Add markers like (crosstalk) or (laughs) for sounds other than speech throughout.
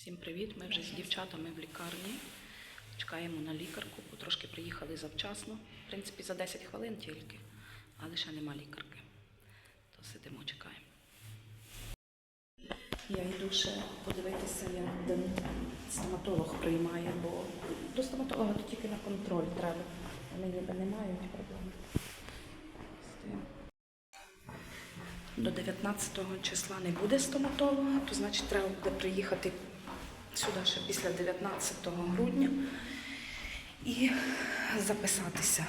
Всім привіт! Ми вже з дівчатами в лікарні. Чекаємо на лікарку, трошки приїхали завчасно. В принципі, за 10 хвилин тільки, але ще нема лікарки. То сидимо, чекаємо. Я йду ще подивитися, як стоматолог приймає, бо до стоматолога то тільки на контроль треба. Вони ніби не мають проблем. До 19 числа не буде стоматолога, то значить треба буде приїхати сюди ще після 19 грудня і записатися.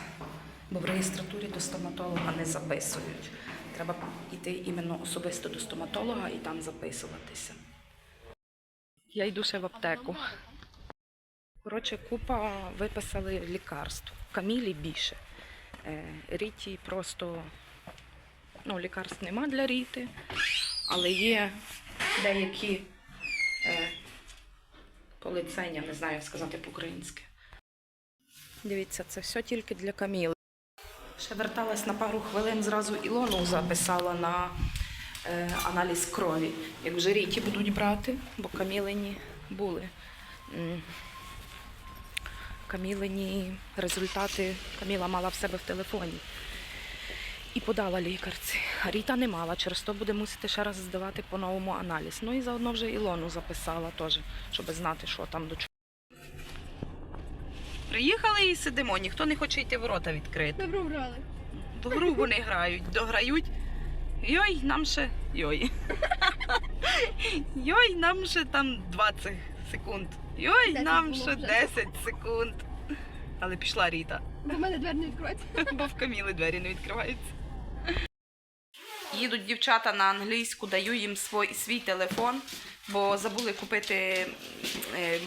Бо в реєстратурі до стоматолога не записують. Треба йти іменно особисто до стоматолога і там записуватися. Я йду ще в аптеку. Коротше, купа виписали лікарств. Камілі більше. Е, Ріті просто ну, лікарств нема для ріти, але є деякі е, полицення, не знаю, як сказати по-українськи. Дивіться, це все тільки для Каміли. Ще верталась на пару хвилин, зразу Ілону записала на е, аналіз крові. Як вже ріті будуть брати, бо Камілині були. м, Камілині результати Каміла мала в себе в телефоні і подала лікарці. Ріта не мала, через то буде мусити ще раз здавати по-новому аналіз. Ну і заодно вже Ілону записала теж, щоб знати, що там до чого. Приїхали і сидимо, ніхто не хоче йти ворота відкрити. Добре брали. В гру вони грають, дограють. Йой, нам ще. Йой. (laughs) Йой, нам ще там 20 секунд. Йой, нам ще вже. 10 секунд. Але пішла Ріта. Бо в мене двері не відкриваються. (laughs) Бо в Каміли двері не відкриваються. Їдуть дівчата на англійську, даю їм свій, свій телефон, бо забули купити, е,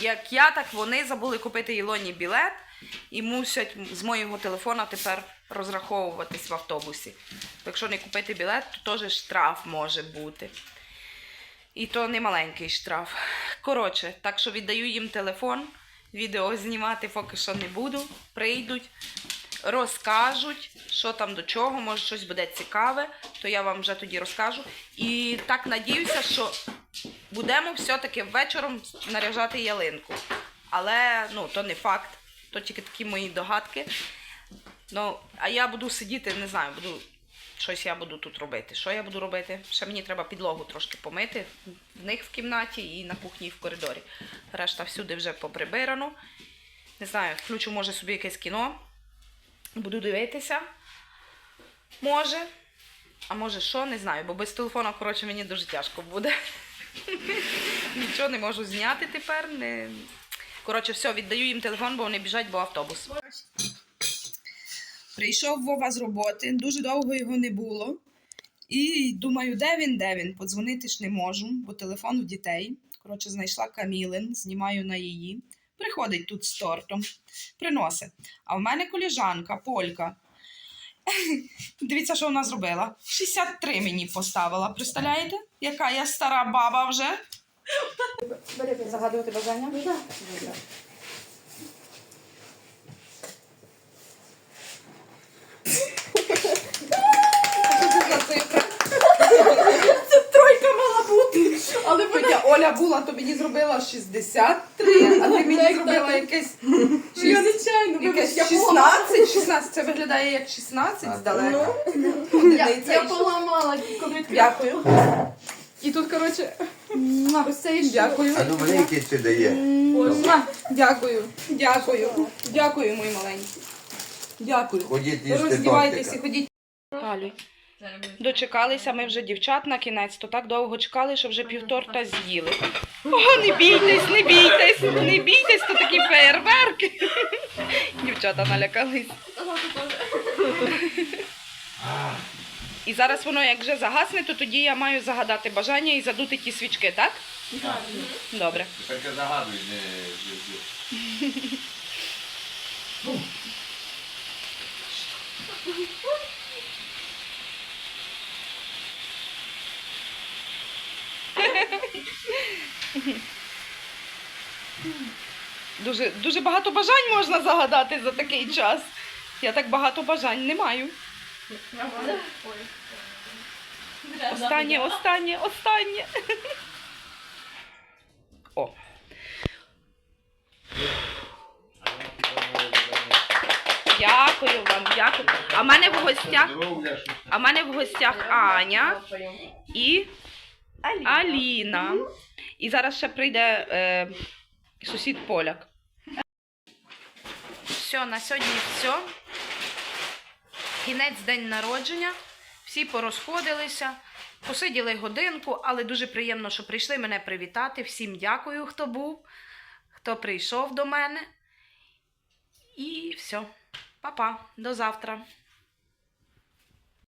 як я, так вони забули купити Ілоні білет і мусять з моєго телефона тепер розраховуватись в автобусі. Якщо не купити білет, то теж штраф може бути. І то не маленький штраф. Коротше, так що віддаю їм телефон. Відео знімати поки що не буду. Прийдуть, розкажуть, що там до чого, може щось буде цікаве, то я вам вже тоді розкажу. І так надіюся, що будемо все-таки вечором наряжати ялинку. Але ну, то не факт, то тільки такі мої догадки. Ну, а я буду сидіти, не знаю, буду щось я буду тут робити. Що я буду робити? Ще мені треба підлогу трошки помити в них в кімнаті і на кухні і в коридорі. Решта всюди вже поприбирано. Не знаю, включу, може, собі якесь кіно. Буду дивитися. Може. А може що, не знаю, бо без телефона, коротше, мені дуже тяжко буде. (laughs) Нічого не можу зняти тепер. Не... Коротше, все, віддаю їм телефон, бо вони біжать, бо автобус. Прийшов Вова з роботи, дуже довго його не було. І думаю, де він, де він? Подзвонити ж не можу, бо телефон у дітей. Коротше, знайшла Камілин, знімаю на її. Приходить тут з тортом, приносить. А в мене коліжанка, полька. (laughs) Дивіться, що вона зробила. 63 мені поставила. Представляєте? Яка я стара баба вже. Загадувати бажання? Добре. Це тройка мала бути. Але вона Хоча Оля була, то мені зробила 63, а ти мені зробила якесь, я нечайно. якесь вибач, я поламала. 16. 16. Це виглядає як 16 здалека. Я, я поламала, коли. Дякую. І тут, коротше, ось це і Дякую. А ну маленький це дає. Дякую. Дякую. Дякую, мої маленькі. Дякую. Ходіть їсти Роздівайтеся, і ходіть. Дочекалися ми вже дівчат на кінець, то так довго чекали, що вже півторта з'їли. О, не бійтесь, не бійтесь, не бійтесь, то такі феєрверки. Дівчата налякались. І зараз воно як вже загасне, то тоді я маю загадати бажання і задути ті свічки, так? Добре. Тільки загадуй, не (laughs) Дуже, дуже багато бажань можна загадати за такий час. Я так багато бажань не маю. Останнє, останнє, останнє. О. Дякую вам, дякую. А в мене в гостях, а мене в гостях Аня і Аліна. І зараз ще прийде е, сусід поляк. Все, на сьогодні все. Кінець день народження. Всі порозходилися, посиділи годинку, але дуже приємно, що прийшли мене привітати. Всім дякую, хто був, хто прийшов до мене. І все. Па-па, до завтра.